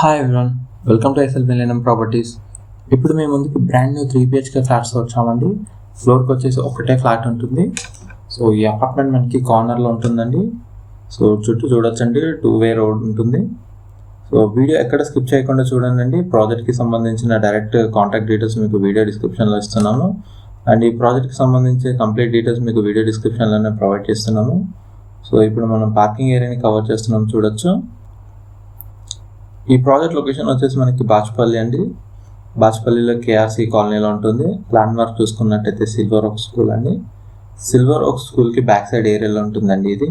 Hi everyone welcome to SL millennium properties ఇప్పుడు మేము ముందుకు brand new three BHK flats వచ్చామండి. ఫ్లోర్కి వచ్చేసి ఒకటే ఫ్లాట్ ఉంటుంది. సో ఈ అపార్ట్మెంట్ మనకి కార్నర్లో ఉంటుందండి. సో చుట్టూ చూడొచ్చండి. టూ వే రోడ్ ఉంటుంది. సో వీడియో ఎక్కడ స్కిప్ చేయకుండా చూడండి ప్రాజెక్ట్కి సంబంధించిన డైరెక్ట్ కాంటాక్ట్ డీటెయిల్స్ మీకు వీడియో డిస్క్రిప్షన్లో ఇస్తున్నాము. అండ్ ఈ ప్రాజెక్ట్కి సంబంధించి కంప్లీట్ డీటెయిల్స్ మీకు వీడియో డిస్క్రిప్షన్లోనే ప్రొవైడ్ చేస్తున్నాము. సో ఇప్పుడు మనం పార్కింగ్ ఏరియాని కవర్ చేస్తున్నాం చూడొచ్చు. ఈ ప్రాజెక్ట్ లొకేషన్ వచ్చేసి మనకి బాచుపల్లి అండి. బాచుపల్లిలో కేఆర్సీ కాలనీలో ఉంటుంది. ల్యాండ్ మార్క్ చూసుకున్నట్టయితే సిల్వర్ ఒక స్కూల్ అండి. సిల్వర్ ఒక స్కూల్కి బ్యాక్ సైడ్ ఏరియాలో ఉంటుందండి ఇది.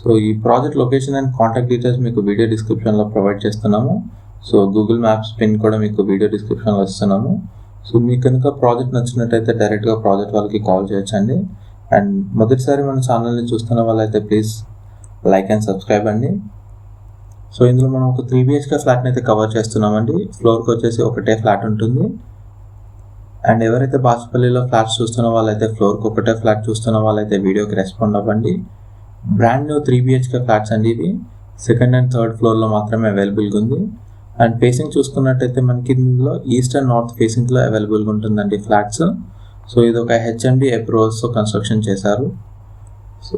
సో ఈ project location and contact details మీకు వీడియో డిస్క్రిప్షన్లో ప్రొవైడ్ చేస్తున్నాము. సో గూగుల్ మ్యాప్స్ పిన్ కూడా మీకు వీడియో డిస్క్రిప్షన్లో ఇస్తున్నాము. సో మీకు కనుక ప్రాజెక్ట్ నచ్చినట్టయితే డైరెక్ట్గా ప్రాజెక్ట్ వాళ్ళకి కాల్ చేయొచ్చండి. అండ్ మొదటిసారి మన ఛానల్ని చూస్తున్న వాళ్ళైతే ప్లీజ్ లైక్ అండ్ సబ్స్క్రైబ్ అండి. సో ఇందులో మనం ఒక త్రీ బిహెచ్కే ఫ్లాట్ని అయితే కవర్ చేస్తున్నామండి. ఫ్లోర్కి వచ్చేసి ఒకటే ఫ్లాట్ ఉంటుంది. అండ్ ఎవరైతే బాసుపల్లిలో ఫ్లాట్స్ చూస్తున్న వాళ్ళైతే ఫ్లోర్కి ఒకటే ఫ్లాట్ చూస్తున్న వాళ్ళైతే వీడియోకి రెస్పాండ్ అవ్వండి. Brand new three BHK flats అండి ఇవి. సెకండ్ అండ్ థర్డ్ ఫ్లోర్లో మాత్రమే అవైలబుల్గా ఉంది. అండ్ ఫేసింగ్ చూసుకున్నట్టయితే మనకి ఇందులో ఈస్ట్ అండ్ నార్త్ ఫేసింగ్లో అవైలబుల్గా ఉంటుందండి ఫ్లాట్స్ సో ఇది ఒక హెచ్ఎండి అప్రూవల్స్తో కన్స్ట్రక్షన్ చేశారు. సో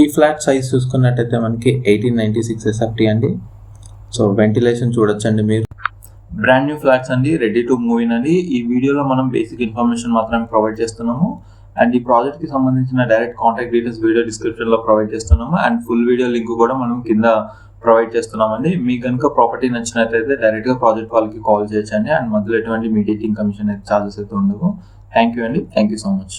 ఈ ఫ్లాట్ సైజ్ చూసుకున్నట్టయితే మనకి ఎయిటీన్ నైంటీ సిక్స్ ఎస్ఎఫ్టీ అండి. సో వెంటిలేషన్ చూడొచ్చండి మీరు. బ్రాండ్ న్యూ ఫ్లాట్స్ అండి రెడీ టు మూవ్ ఇన్ అండి. ఈ వీడియోలో మనం బేసిక్ ఇన్ఫర్మేషన్ మాత్రమే ప్రొవైడ్ చేస్తున్నాము. అండ్ ఈ ప్రాజెక్ట్కి సంబంధించిన డైరెక్ట్ కాంటాక్ట్ డీటెయిల్స్ వీడియో డిస్క్రిప్షన్లో ప్రొవైడ్ చేస్తున్నాము. అండ్ ఫుల్ వీడియో లింక్ కూడా మనం కింద ప్రొవైడ్ చేస్తున్నామండి. మీకు కనుక ప్రాపర్టీ నచ్చినట్లయితే డైరెక్ట్గా ప్రాజెక్ట్ వాళ్ళకి కాల్ చేయొచ్చండి. అండ్ మధ్యలో ఎటువంటి మీడియేటింగ్ కమిషన్ అయితే ఛార్జెస్ అయితే ఉండవు. థ్యాంక్ యూ అండి. Thank you so much